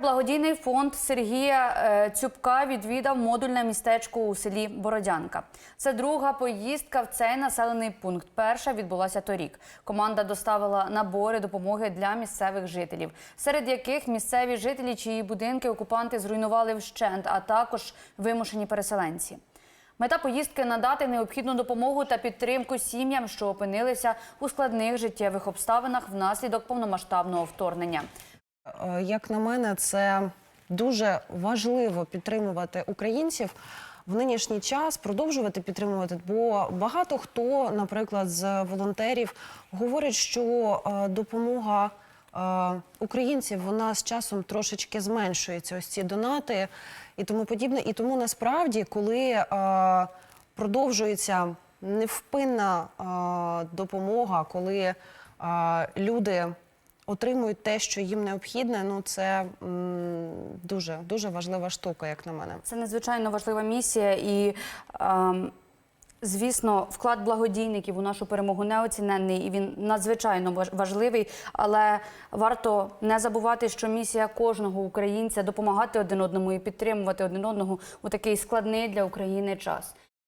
Благодійний фонд Сергія е, Цюбка відвідав модульне містечко у селі Бородянка. Це друга поїздка в цей населений пункт. Перша відбулася торік. Команда доставила набори допомоги для місцевих жителів, серед яких місцеві жителі, чиї будинки окупанти зруйнували вщент, а також вимушені переселенці. Мета поїздки надати необхідну допомогу та підтримку сім'ям, що опинилися у складних життєвих обставинах внаслідок повномасштабного вторгнення. Е, Як на мене, це дуже важливо підтримувати українців в нинішній час, продовжувати підтримувати. Бо багато хто, наприклад, з волонтерів говорять, що е, допомога е, українців вона з часом трошечки зменшується. Ось ці донати і тому подібне. І тому насправді, коли продовжується невпинна допомога, коли люди отримують те, що їм необхідне, ну це дуже дуже важлива штука, як на мене. Це надзвичайно важлива місія, і ем, звісно, вклад благодійників у нашу перемогу неоціненний і він надзвичайно важ- важливий. Але варто не забувати, що місія кожного українця допомагати один одному і підтримувати один одного у такий складний для України час.